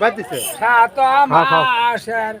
বাদ দিছে সাত খাও, খাও। মাসের